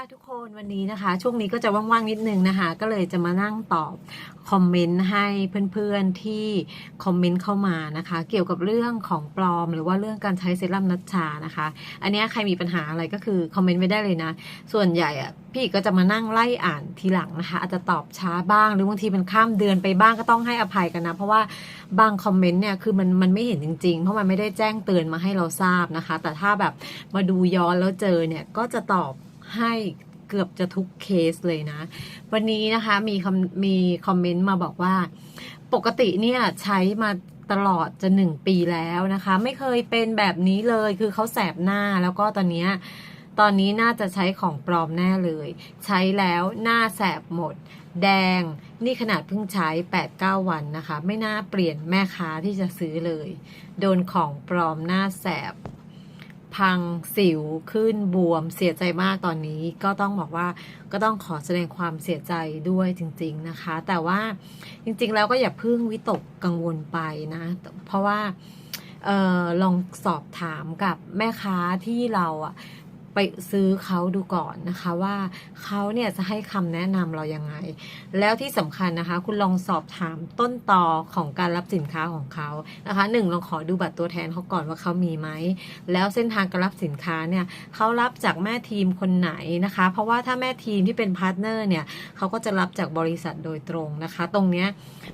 ค่ะทุกคนวันนี้นะคะ ช่วงนี้ก็จะว่างๆนิดนึงนะคะ ก็เลยจะมานั่งตอบคอมเมนต์ให้เพื่อนๆที่คอมเมนต์เข้ามานะคะ เกี่ยวกับเรื่องของปลอม หรือว่าเรื่องการใช้เซรั่มนัชชานะคะ อันนี้ใครมีปัญหาอะไรก็คือคอมเมนต์ไว้ได้เลยนะ ส่วนใหญ่อะพี่ก็จะมานั่งไล่อ่านทีหลังนะคะ อาจจะตอบช้าบ้างหรือบางทีมันข้ามเดือนไปบ้างก็ต้องให้อภัยกันนะ เพราะว่าบางคอมเมนต์เนี่ยคือมันมันไม่เห็นจริงๆ เพราะมันไม่ได้แจ้งเตือนมาให้เราทราบนะคะ แต่ถ้าแบบมาดูย้อนแล้วเจอเนี่ยก็จะตอบ ให้เกือบจะทุกเคสเลยนะ วันนี้นะคะมีคมีคอมเมนต์มาบอกว่า ปกติเนี่ยใช้มาตลอดจะหนึ่งปีแล้วนะคะ ไม่เคยเป็นแบบนี้เลยคือเขาแสบหน้าแล้วก็ตอนนี้ตอนนี้น่าจะใช้ของปลอมแน่เลย ใช้แล้วหน้าแสบหมด แดงนี่ขนาดเพิ่งใช้ 8-9 วันนะคะ ไม่น่าเปลี่ยนแม่ค้าที่จะซื้อเลย โดนของปลอมหน้าแสบ พังสิวขึ้นบวมเสียใจมากตอนนี้ก็ต้องบอกว่าก็ต้องขอแสดงความเสียใจด้วยจริง ๆนะคะ แต่ว่าจริง ๆ แล้วก็อย่าเพิ่งวิตกกังวลไปนะ เพราะว่าออลองสอบถามกับแม่ค้าที่เราอะ ไปซื้อเขาดูก่อนนะคะว่าเขาเนี่ยจะให้คำแนะนำเรายังไง แล้วที่สำคัญนะคะ คุณลองสอบถามต้นตอของการรับสินค้าของเขานะคะหนึ่งลองขอดูบัตรตัวแทนเขาก่อนว่าเขามีไหมแล้วเส้นทางการรับสินค้าเนี่ยเขารับจากแม่ทีมคนไหนนะคะ เพราะว่าถ้าแม่ทีมที่เป็นพาร์ทเนอร์เนี่ยเขาก็จะรับจากบริษัทโดยตรงนะคะ ตรงเนี้ย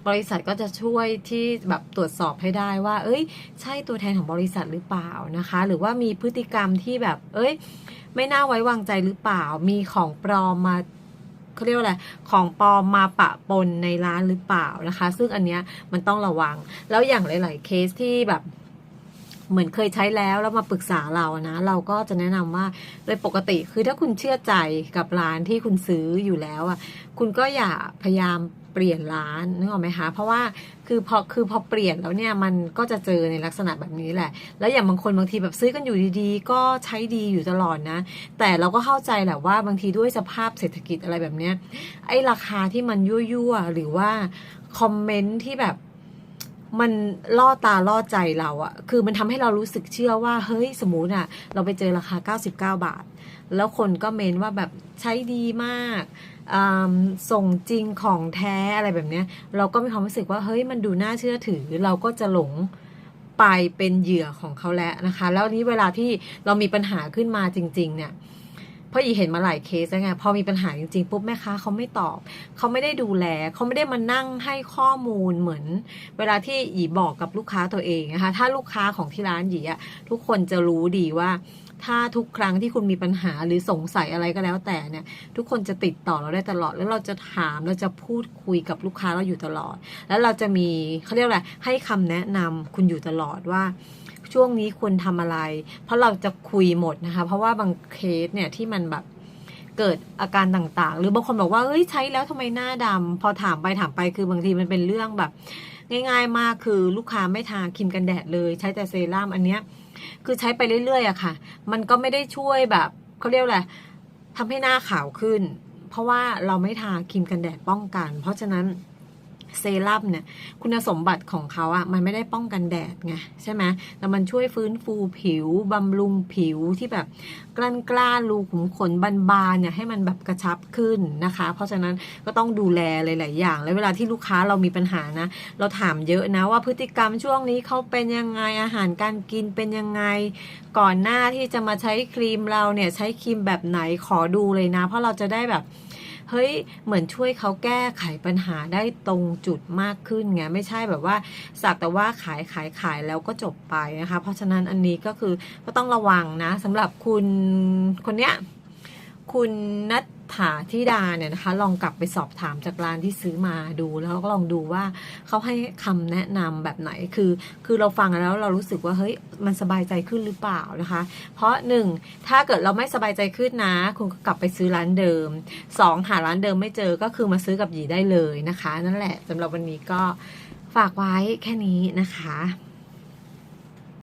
บริษัทก็จะช่วยที่แบบตรวจสอบให้ได้ว่า เอ้ย ใช่ตัวแทนของบริษัทหรือเปล่านะคะ หรือว่ามีพฤติกรรมที่แบบ เอ้ย ไม่น่าไว้วางใจหรือเปล่า มีของปลอมมาเขาเรียกว่าอะไรของปลอมมาปะปนในร้านหรือเปล่านะคะ ซึ่งอันเนี้ยมันต้องระวัง แล้วอย่างหลาย ๆ เคสที่แบบเหมือนเคยใช้แล้วแล้วมาปรึกษาเรานะเราก็จะแนะนำว่าโดยปกติคือถ้าคุณเชื่อใจกับร้านที่คุณซื้ออยู่แล้วอะคุณก็อย่าพยายาม เปลี่ยนร้านนึกออกไหมคะเพราะว่าคือพอคือพอเปลี่ยนแล้วเนี่ยมันก็จะเจอในลักษณะแบบนี้แหละ แล้วอย่างบางคนบางทีแบบซื้อกันอยู่ดีๆ ก็ใช้ดีอยู่ตลอดนะ แต่เราก็เข้าใจแหละว่าบางทีด้วยสภาพเศรษฐกิจอะไรแบบเนี้ยไอ้ราคาที่มันยั่วๆหรือว่าคอมเมนต์ที่แบบ มันล่อตาล่อใจเราอะคือมันทำให้เรารู้สึกเชื่อว่า เฮ้ยสมมติอะเราไปเจอราคา 99 บาท แล้วคนก็เมนว่าแบบใช้ดีมากส่งจริงของแท้อะไรแบบเนี้ย เราก็มีความรู้สึกว่าเฮ้ยมันดูน่าเชื่อถือ เราก็จะหลงไปเป็นเหยื่อของเขาแล้วนะคะ แล้วนี้เวลาที่เรามีปัญหาขึ้นมาจริง ๆ เนี่ย เพราะอีเห็นมาหลายเคสแล้วไงพอมีปัญหาจริงๆปุ๊บแม่ค้าเขาไม่ตอบเขาไม่ได้ดูแลเขาไม่ได้มานั่งให้ข้อมูลเหมือน เวลาที่หยีบอกกับลูกค้าตัวเองนะคะถ้าลูกค้าของที่ร้านหยีอะทุกคนจะรู้ดีว่าถ้าทุกครั้งที่คุณมีปัญหาหรือสงสัยอะไรก็แล้วแต่เนี่ยทุกคนจะติดต่อเราได้ตลอด แล้วเราจะถามเราจะพูดคุยกับลูกค้าเราอยู่ตลอด แล้วเราจะมีเขาเรียกอะไรให้คำแนะนำคุณอยู่ตลอดว่า ช่วงนี้ควรทำอะไร เพราะเราจะคุยหมดนะคะ เพราะว่าบางเคสเนี่ยที่มันแบบเกิดอาการต่างๆ หรือบางคนบอกว่าเอ้ยใช้แล้วทำไมหน้าดำพอถามไปถามไปคือบางทีมันเป็นเรื่องแบบ ง่ายๆมากคือลูกค้าไม่ทาครีมกันแดดเลย ใช้แต่เซรั่มอันเนี้ยคือใช้ไปเรื่อยๆอะค่ะ มันก็ไม่ได้ช่วยแบบเขาเรียกอะไรทำให้หน้าขาวขึ้น เพราะว่าเราไม่ทาครีมกันแดดป้องกัน เพราะฉะนั้น เซรั่มเนี่ยคุณสมบัติของเขาอะมันไม่ได้ป้องกันแดดไงใช่ไหมแต่มันช่วยฟื้นฟูผิวบำรุงผิวที่แบบกล้านกล้านรูขุมขนบานๆเนี่ยให้มันแบบกระชับขึ้นนะคะ เพราะฉะนั้นก็ต้องดูแลหลายๆอย่าง แล้วเวลาที่ลูกค้าเรามีปัญหานะ เราถามเยอะนะว่าพฤติกรรมช่วงนี้เขาเป็นยังไงอาหารการกินเป็นยังไงก่อนหน้าที่จะมาใช้ครีมเราเนี่ยใช้ครีมแบบไหนขอดูเลยนะ เพราะเราจะได้แบบ เฮ้ยเหมือนช่วยเขาแก้ไขปัญหาได้ตรงจุดมากขึ้นไงไม่ใช่แบบว่าสักแต่ว่าขายขายขายแล้วก็จบไปนะคะ เพราะฉะนั้นอันนี้ก็คือก็ต้องระวังนะสำหรับคุณคนเนี้ย คุณนัทถาธิดาเนี่ยนะคะ ลองกลับไปสอบถามจากร้านที่ซื้อมาดูแล้วก็ลองดูว่าเขาให้คำแนะนำแบบไหนคือ คือเราฟังแล้วเรารู้สึกว่าเฮ้ยมันสบายใจขึ้นหรือเปล่านะคะ เพราะหนึ่งถ้าเกิดเราไม่สบายใจขึ้นนะ คุณก็กลับไปซื้อร้านเดิมสองหาร้านเดิมไม่เจอก็คือมาซื้อกับหยีได้เลยนะคะ นั่นแหละสำหรับวันนี้ก็ฝากไว้แค่นี้นะคะ